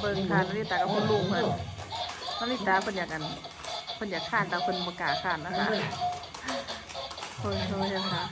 เบิ่งค่ะนาริตากับคุณลูกเพิ่นนาริตาเพิ่นอยากกันเพิ่นอยากข้านแต่เพิ่นบ่กล้าข้านนะคะเพิ่นเพิ่นเห็นค่ะ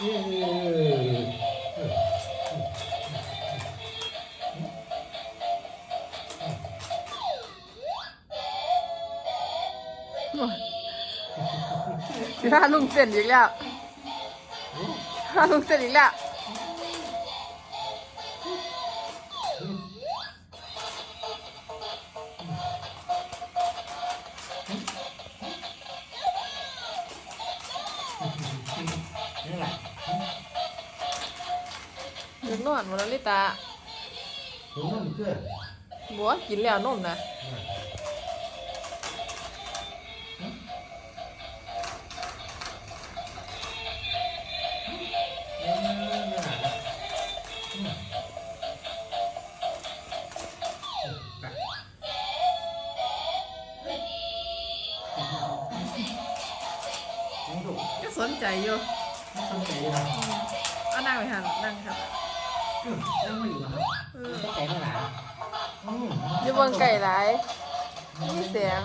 สิ พาลุงเส้นอีกแล้วพาลุงเส้นอีกแล้วนี่แหละเด็กนอนหมดแล้วลิตาถึงนั่นเพื่อนบัวกินแล้วนมนะ ใจอยู่ทำใจเลยนะเอานั่งไปหันนั่งครับแล้วมาอยู่นะครับเออจะใจเมื่อไหร่อยู่บนไก่หลายมีเสียง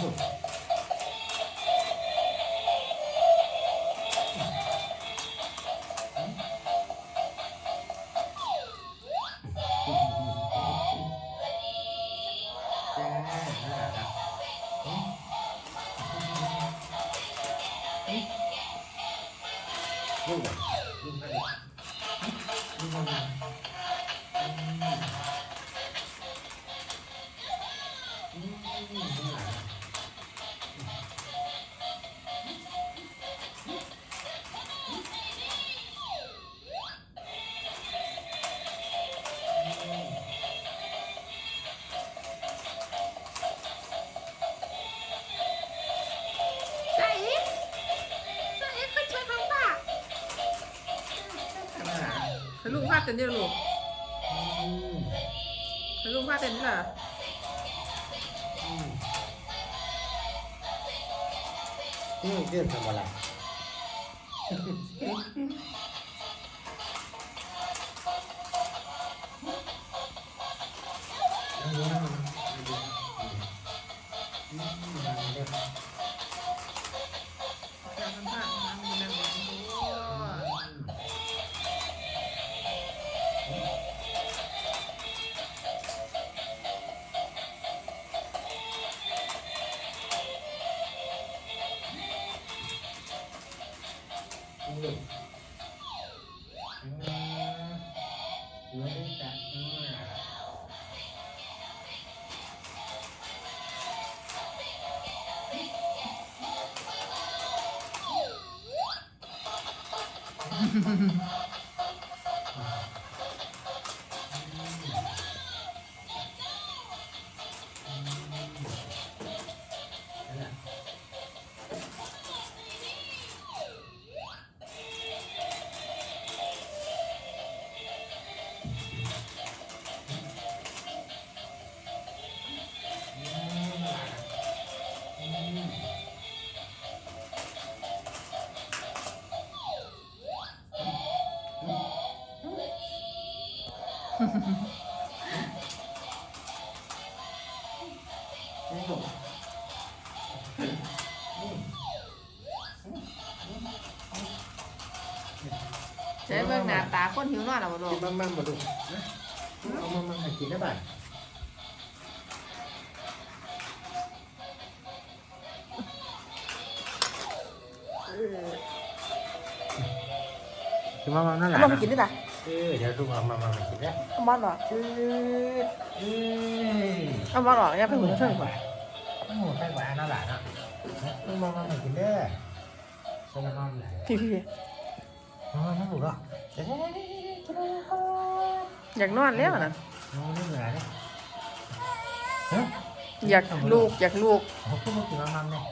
ลูกลูก ไให้ลุงพาเต้นเดียวลูกให้ลุงพาเต้นนี่ล่ะนี่เรื่องทำอะไรการ ใช้เบิ่งหน้าตาคนหิวนอนแล้วบ่ลูกิกนมั่งมั่งมาดูเอามามั่งให้กินได้บ้างคือมามานั่นแหละเอามากินดิล่ะเออเดี๋ยวดูมามามามากินแล้วเอามาหรอเออเออเอามาหรออย่าไปหุ่นเชิงกว่าโอ้โหใช่กว่านั่นแหละนะดูมามามากินเด้อใช่ไหมครับพี่พี่อ๋อนั่นหนูเหรอเดี๋ยวอยากนอนแล้วน่ะๆๆๆๆนี่เหนื่อยเนี่ยฮะอยากลูกอยากลูกโอ้พูดมากินน้ำเนี่ย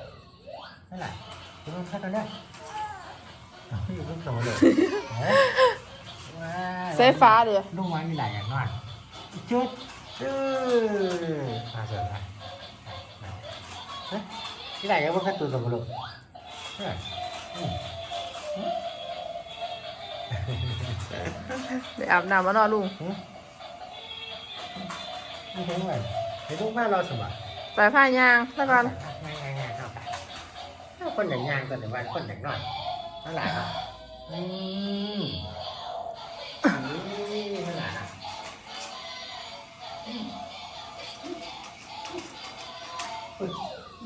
นั่นแหละกินน้ำแค่ตอนนี้พี่อยู่เพิ่งโตเลยใส่ฟ้าเดี๋ยวลุงวันมีหลายอย่างนอนจุดเออมาเสร็จแล้วเฮ้ยที่ไหนยังไม่ขั้นตัวสมบูรณ์เฮ้ยได้อาบน้ำมานอนลุงไม่ใช่ไหมไอ้ลูกแม่เราสมัครไปผ้ายางแล้วก่อนง่ายง่ายง่ายเข้าไปถ้าคนอย่างยางตัวหนึ่งวันคนอย่างน้อยนั่นแหละครับอืม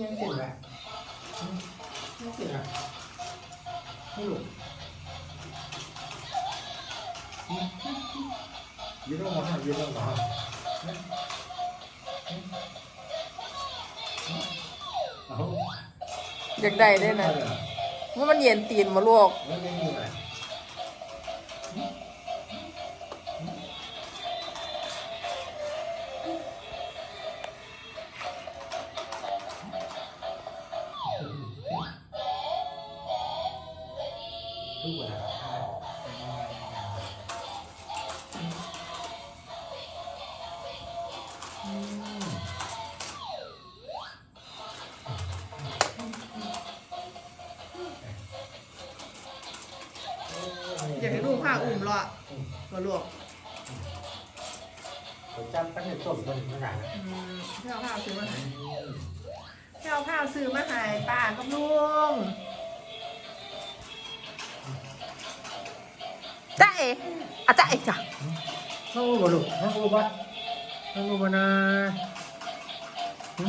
ยังเก่งไหมยังเก่งอะนี่ลูกยืนลงมายืนลงมาเอาอยากได้ได้นะว่ามันเย็นตีนมาลวกไม่ได้มีอะไร ลูกอะไรอืมอยากให้ลูกผ้าอุ่มรอมาลวกผมจำปั้นในต้มต้นขนาดนั้นพี่เอาผ้าซื้อมาให้พี่เอาผ้าซื้อมาให้ป้ากับลุง จ้าเอ๋อะจ้าเอ๋จ้ะน้องรู้บ่ลูกน้องรู้บ่น้องรู้บ่นะหึ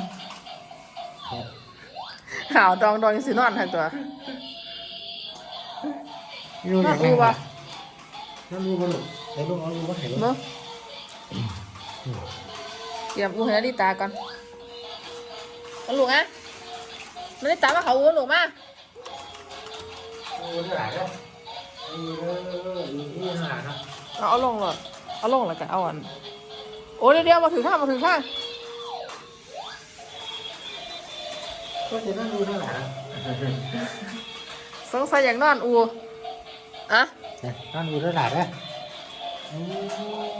หาวดองดองยังสินอนทันตัวรู้อย่างน้องรู้บ่น้องรู้บ่ลูกเดี๋ยวลูกเอารู้บ่เห็นลูกเนาะเตรียมอุ้ให้นาฬิตาก่อนเอาลูกอะนาฬิตามาเขาอุ้ลูกมารู้เท่าไหร่เด้อรู้เด้อรู้เท่าไหร่นะเอาเอาลงหลอดเอาลงแล้วก็เอาอัน โอ้เดี๋ยวเดี๋ยวมาถือข้างมาถือข้างก็จะนั่งรู้เท่าไหร่นะสงสัยอยากนอนอูอะเนี่ยนั่งรู้เท่าไหร่เด้ออื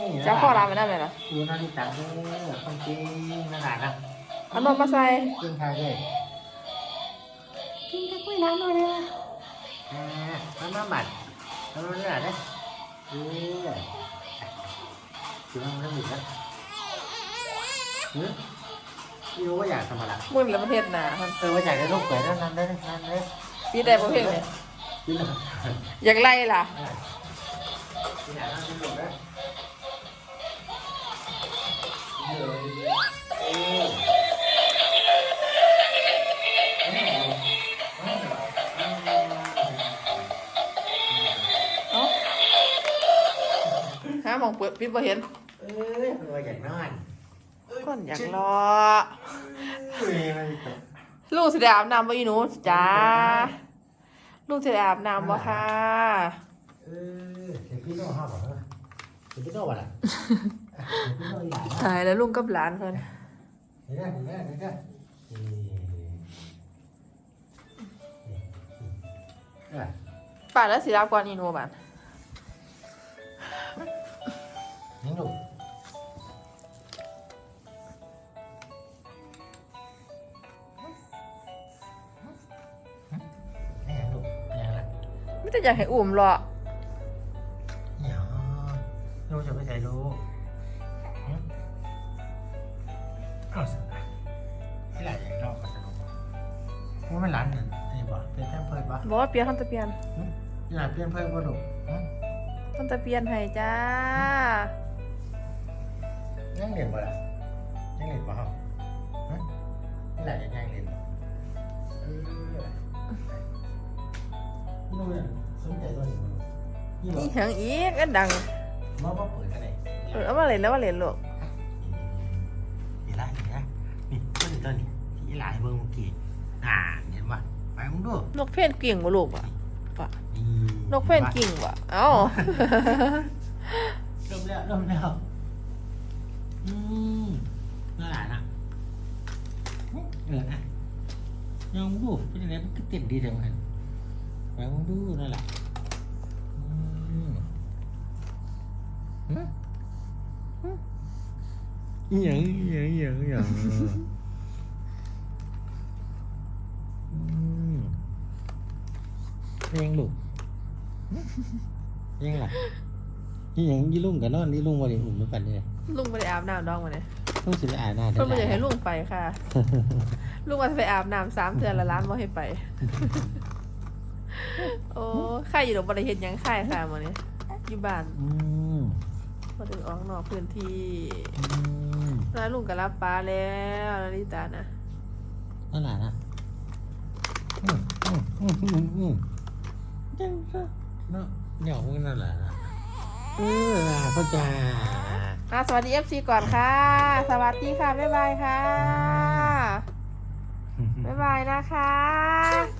มจะเอาข้อรามไปได้ไหมล่ะรู้นาฬิกาเด้อคนจริงขนาดนะเอานมมาใส่กินใครเด้อกินกับกล้วยน้ำหน่อยนะอ่าน้ำมันห มัดน้ำมันเท่าไหร่เด้อเออกินน้ำมันอีกนะหือพี่รู้ว่าอยากทำอะไรมึงแล้วประเทศหนามันเออว่าอยากได้ลูกเขยนั่นนั่นได้นั่นได้พี่ได้ประเภทเนี่ยกินเลยอยากไล่ล่ะกินอะไรกินหมดเลยเออ มองเปิดปิดบ่เห็นเอ้ยว่าอยากนอนคนอยากรอเอ้ยมันตกลูกสิได้อาบน้ำบ่อีหนูจ้าลูกสิได้อาบน้ำบ่ค่ะเออเดี๋ยวพี่โน่ห้าบอกนะเดี๋ยวพี่โน่บอกละเดี๋ยวพี่โน่อยากตายแล้วลุงกับหลานเพิ่นเดี๋ยวได้เดี๋ยวได้เดี๋ยวได้เออป่านแล้วสิรับก่อนอีหนูบัด นี่ลูกนี่ลูกนี่อะไรไม่แต่อยากให้อุ้มรอเดี๋ยวลูกจะไปใส่ลูกเอาสิที่ไหนรอบมาสนุกว่าไม่ร้านเนี่ยนี่บ่เป็นแท่งเพิดบ่บอกว่าเปลี่ยนทันตะเปลี่ยนที่ไหนเปลี่ยนเพิดบ่ลูกทันตะเปลี่ยนให้จ้า ยังเรียนบ่ล่ะยังเรียนบ่ครับที่ไหนยังยังเรียนเออลูกเนี่ยสนใจตัวนี้บ่ลูกนี่บ่อีหยังอีกอันดังมาบ่เปิดกันเลยเออเอามาเล่นแล้วมาเล่นลูกนี่ละนี่ละนี่ตัวนี้ตัวนี้ที่หลายเบิ่งเมื่อกี้อ่าเห็นป่ะไปมึงดูนกเพนกิ่งบ่ลูกปะปะนี่นกเพนกิ่งปะเอ้า เริ่มแล้วเริ่มแล้ว อืมน่าหลานอะออะลองดูเป็นยังไงมันก็เต้นดีจังมันลองดูนั่นแหละอืมฮะฮะอหย่างอหย่างอหย่างอหย่างยังลูกยังล่ะ ยี่หยังยี่ลุงกับนอนยี่ลุงวันนี้อุ่นไม่ปันเลยลุงไปได้อาบน้ำดองมาเนี่ยลุงสิไปอ่านหน้าเพิ่นมาอยากให้ลุงไปค่ะ ลุงว่าจะไปอาบน้ำสามเดือนละล้านบ่ให้ไป โอ้ใครอยู่ดอกบริเห็นยังใครค่ะมาเนี่ยอยู่บ้านอืมพอถึงออกนอกพื้นที่อืมแล้วลุงก็รับปลาแล้วนาริตานะนั่นแหละนะอืมอืมอืมอืมอืมจังซะเนาะเดี๋ยวมึงนั่นแหละนะ เออล่ะพ่อจ๋าอะสวัสดี FC ก่อนค่ะ สวัสดีค่ะ บ๊ายบายค่ะ บ๊ายบายนะคะ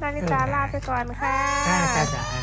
นาริตาลาไปก่อนค่ะอ่าจ้าจ้าอ่า